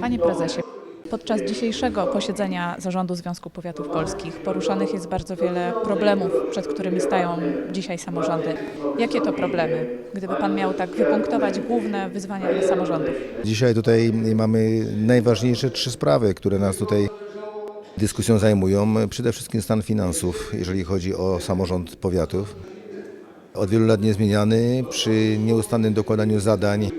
Panie prezesie, podczas dzisiejszego posiedzenia Zarządu Związku Powiatów Polskich poruszanych jest bardzo wiele problemów, przed którymi stają dzisiaj samorządy. Jakie to problemy, gdyby pan miał tak wypunktować główne wyzwania dla samorządów? Dzisiaj tutaj mamy najważniejsze trzy sprawy, które nas tutaj dyskusją zajmują. Przede wszystkim stan finansów, jeżeli chodzi o samorząd powiatów. Od wielu lat niezmieniany, przy nieustannym dokładaniu zadań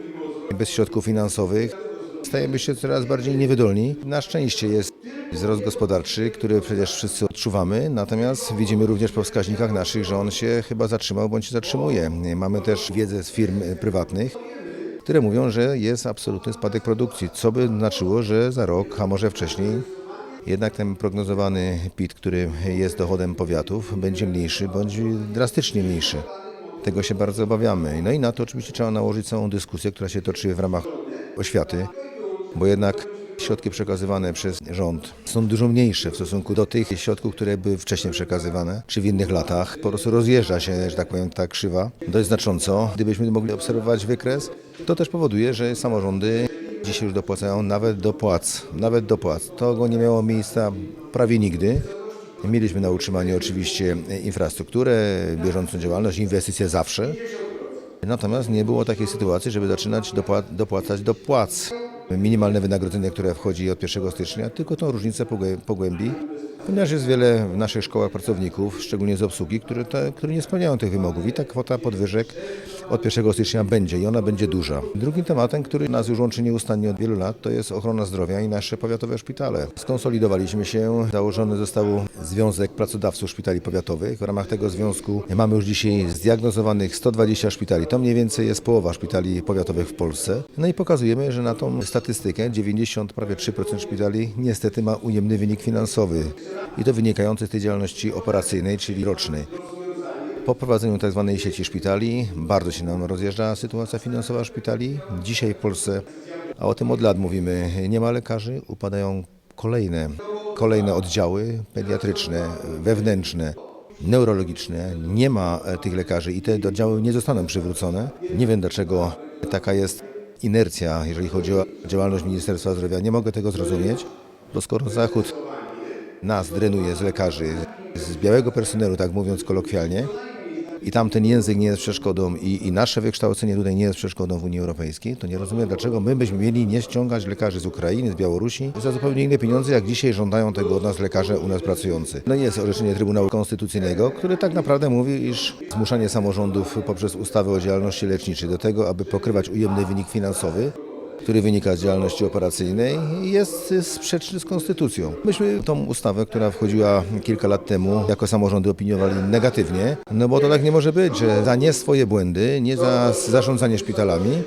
bez środków finansowych stajemy się coraz bardziej niewydolni. Na szczęście jest wzrost gospodarczy, który przecież wszyscy odczuwamy, natomiast widzimy również po wskaźnikach naszych, że on się chyba zatrzymał bądź się zatrzymuje. Mamy też wiedzę z firm prywatnych, które mówią, że jest absolutny spadek produkcji, co by znaczyło, że za rok, a może wcześniej, jednak ten prognozowany PIT, który jest dochodem powiatów, będzie mniejszy bądź drastycznie mniejszy. Tego się bardzo obawiamy. No i na to oczywiście trzeba nałożyć całą dyskusję, która się toczy w ramach oświaty, bo jednak środki przekazywane przez rząd są dużo mniejsze w stosunku do tych środków, które były wcześniej przekazywane, czy w innych latach. Po prostu rozjeżdża się, że tak powiem, ta krzywa dość znacząco. Gdybyśmy mogli obserwować wykres, to też powoduje, że samorządy dzisiaj już dopłacają nawet do płac. Nawet do płac. To nie miało miejsca prawie nigdy. Mieliśmy na utrzymanie oczywiście infrastrukturę, bieżącą działalność, inwestycje zawsze. Natomiast nie było takiej sytuacji, żeby zaczynać dopła- dopłacać do płac. Minimalne wynagrodzenie, które wchodzi od 1 stycznia, tylko tą różnicę pogłę- pogłębi, ponieważ jest wiele w naszych szkołach pracowników, szczególnie z obsługi, które, te, które nie spełniają tych wymogów. I ta kwota podwyżek od 1 stycznia będzie i ona będzie duża. Drugim tematem, który nas już łączy nieustannie od wielu lat, to jest ochrona zdrowia i nasze powiatowe szpitale. Skonsolidowaliśmy się, założony został Związek Pracodawców Szpitali Powiatowych. W ramach tego związku mamy już dzisiaj zdiagnozowanych 120 szpitali. To mniej więcej jest połowa szpitali powiatowych w Polsce. No i pokazujemy, że na tą statystykę 90, prawie 3% szpitali niestety ma ujemny wynik finansowy. I to wynikający z tej działalności operacyjnej, czyli rocznej. Po prowadzeniu tzw. sieci szpitali bardzo się nam rozjeżdża sytuacja finansowa szpitali. Dzisiaj w Polsce, a o tym od lat mówimy, nie ma lekarzy, upadają kolejne, kolejne oddziały pediatryczne, wewnętrzne, neurologiczne. Nie ma tych lekarzy i te oddziały nie zostaną przywrócone. Nie wiem dlaczego taka jest inercja, jeżeli chodzi o działalność Ministerstwa Zdrowia. Nie mogę tego zrozumieć, bo skoro Zachód nas drenuje z lekarzy, z białego personelu, tak mówiąc kolokwialnie, i tam ten język nie jest przeszkodą i, i nasze wykształcenie tutaj nie jest przeszkodą w Unii Europejskiej, to nie rozumiem, dlaczego my byśmy mieli nie ściągać lekarzy z Ukrainy, z Białorusi za zupełnie inne pieniądze, jak dzisiaj żądają tego od nas lekarze u nas pracujący. No i jest orzeczenie Trybunału Konstytucyjnego, który tak naprawdę mówi, iż zmuszanie samorządów poprzez ustawę o działalności leczniczej do tego, aby pokrywać ujemny wynik finansowy, który wynika z działalności operacyjnej, jest sprzeczny z konstytucją. Myśmy tą ustawę, która wchodziła kilka lat temu, jako samorządy opiniowali negatywnie, no bo to tak nie może być, że za nie swoje błędy, nie za zarządzanie szpitalami,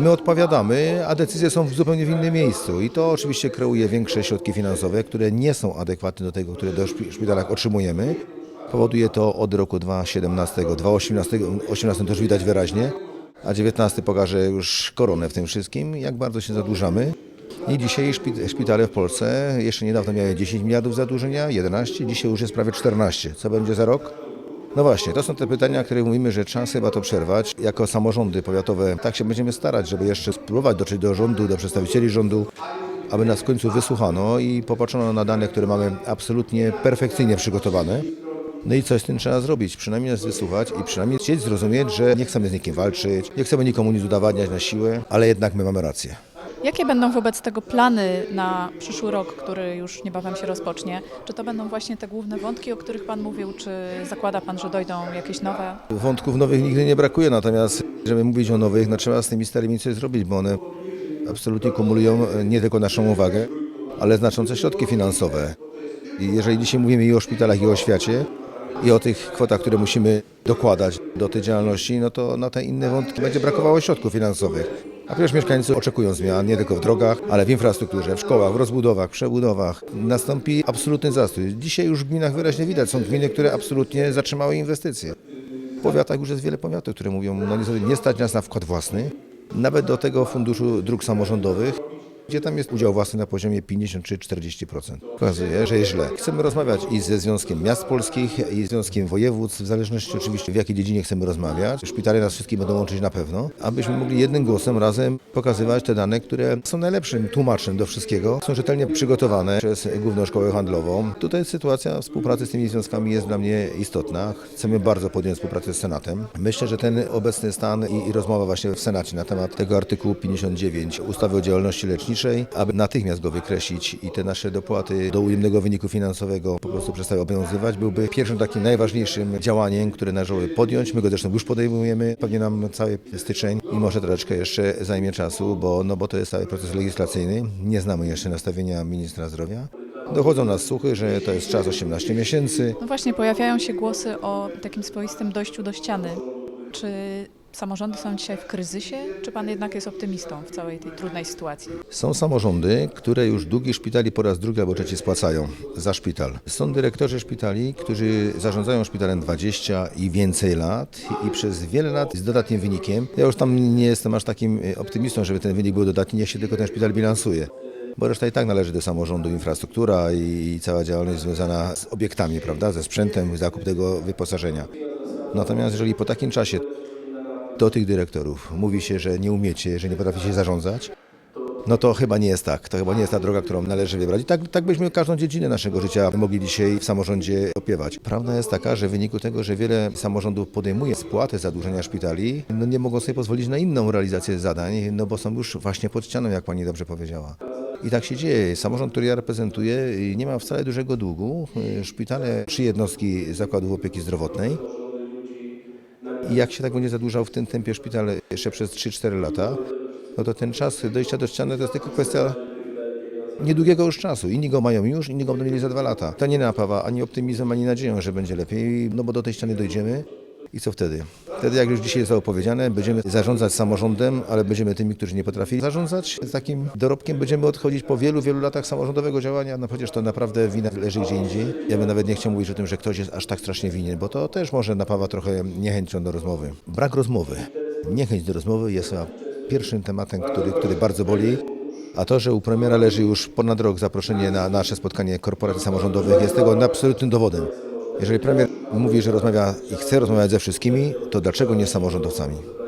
My odpowiadamy, a decyzje są w zupełnie innym miejscu i to oczywiście kreuje większe środki finansowe, które nie są adekwatne do tego, które do szpi- szpitalach otrzymujemy. Powoduje to od roku 2017, 2018, 2018 to już widać wyraźnie, a 19 pokaże już koronę w tym wszystkim, jak bardzo się zadłużamy. I dzisiaj szpi- szpitale w Polsce jeszcze niedawno miały 10 miliardów zadłużenia, 11, dzisiaj już jest prawie 14. Co będzie za rok? No właśnie, to są te pytania, które mówimy, że czas chyba to przerwać. Jako samorządy powiatowe tak się będziemy starać, żeby jeszcze spróbować dotrzeć do rządu, do przedstawicieli rządu, aby nas w końcu wysłuchano i popatrzono na dane, które mamy absolutnie perfekcyjnie przygotowane. No i coś z tym trzeba zrobić, przynajmniej nas wysłuchać i przynajmniej chcieć zrozumieć, że nie chcemy z nikim walczyć, nie chcemy nikomu nic udowadniać na siłę, ale jednak my mamy rację. Jakie będą wobec tego plany na przyszły rok, który już niebawem się rozpocznie? Czy to będą właśnie te główne wątki, o których Pan mówił, czy zakłada Pan, że dojdą jakieś nowe? Wątków nowych nigdy nie brakuje, natomiast żeby mówić o nowych, no trzeba z tymi starymi coś zrobić, bo one absolutnie kumulują e, nie tylko naszą uwagę, ale znaczące środki finansowe. I jeżeli dzisiaj mówimy i o szpitalach, i o świecie, i o tych kwotach, które musimy dokładać do tej działalności, no to na te inne wątki będzie brakowało środków finansowych. A przecież mieszkańcy oczekują zmian nie tylko w drogach, ale w infrastrukturze, w szkołach, w rozbudowach, przebudowach. Nastąpi absolutny zastój. Dzisiaj już w gminach wyraźnie widać, są gminy, które absolutnie zatrzymały inwestycje. W powiatach już jest wiele powiatów, które mówią, no niestety nie stać nas na wkład własny, nawet do tego funduszu dróg samorządowych. Gdzie tam jest udział własny na poziomie 50 czy 40%. Okazuje, że jest źle. Chcemy rozmawiać i ze Związkiem Miast Polskich, i Związkiem Województw, w zależności oczywiście w jakiej dziedzinie chcemy rozmawiać. Szpitale nas wszystkich będą łączyć na pewno, abyśmy mogli jednym głosem razem pokazywać te dane, które są najlepszym tłumaczem do wszystkiego, są rzetelnie przygotowane przez Główną Szkołę Handlową. Tutaj sytuacja współpracy z tymi związkami jest dla mnie istotna. Chcemy bardzo podjąć współpracę z Senatem. Myślę, że ten obecny stan i, i rozmowa właśnie w Senacie na temat tego artykułu 59 ustawy o działalności leczniczej, aby natychmiast go wykreślić i te nasze dopłaty do ujemnego wyniku finansowego po prostu przestały obowiązywać, byłby pierwszym takim najważniejszym działaniem, które należałoby podjąć. My go zresztą już podejmujemy. Pewnie nam cały styczeń i może troszeczkę jeszcze zajmie czasu, bo, no bo to jest cały proces legislacyjny. Nie znamy jeszcze nastawienia ministra zdrowia. Dochodzą nas słuchy, że to jest czas 18 miesięcy. No właśnie, pojawiają się głosy o takim swoistym dojściu do ściany. Czy samorządy są dzisiaj w kryzysie, czy pan jednak jest optymistą w całej tej trudnej sytuacji? Są samorządy, które już długi szpitali po raz drugi albo trzeci spłacają za szpital. Są dyrektorzy szpitali, którzy zarządzają szpitalem 20 i więcej lat i przez wiele lat z dodatnim wynikiem. Ja już tam nie jestem aż takim y, optymistą, żeby ten wynik był dodatni, niech się tylko ten szpital bilansuje. Bo reszta i tak należy do samorządu, infrastruktura i cała działalność związana z obiektami, prawda, ze sprzętem, zakup tego wyposażenia. Natomiast jeżeli po takim czasie do tych dyrektorów mówi się, że nie umiecie, że nie potraficie zarządzać, no to chyba nie jest tak. To chyba nie jest ta droga, którą należy wybrać. I tak, tak byśmy każdą dziedzinę naszego życia mogli dzisiaj w samorządzie opiewać. Prawda jest taka, że w wyniku tego, że wiele samorządów podejmuje spłatę zadłużenia szpitali, no nie mogą sobie pozwolić na inną realizację zadań, no bo są już właśnie pod ścianą, jak pani dobrze powiedziała. I tak się dzieje. Samorząd, który ja reprezentuję, nie ma wcale dużego długu. Szpitale, trzy jednostki zakładów opieki zdrowotnej. Jak się tak będzie zadłużał w tym tempie szpital jeszcze przez 3-4 lata, no to ten czas dojścia do ściany to jest tylko kwestia niedługiego już czasu. Inni go mają już, inni go będą mieli za dwa lata. To nie napawa ani optymizmem, ani nadzieją, że będzie lepiej, no bo do tej ściany dojdziemy. I co wtedy? Wtedy, jak już dzisiaj zostało powiedziane, będziemy zarządzać samorządem, ale będziemy tymi, którzy nie potrafili zarządzać. Z takim dorobkiem będziemy odchodzić po wielu, wielu latach samorządowego działania. No przecież to naprawdę wina leży gdzie indziej. Ja bym nawet nie chciał mówić o tym, że ktoś jest aż tak strasznie winien, bo to też może napawa trochę niechęcią do rozmowy. Brak rozmowy. Niechęć do rozmowy jest pierwszym tematem, który, który bardzo boli. A to, że u premiera leży już ponad rok zaproszenie na nasze spotkanie korporacji samorządowych jest tego absolutnym dowodem. Jeżeli premier mówi, że rozmawia i chce rozmawiać ze wszystkimi, to dlaczego nie z samorządowcami?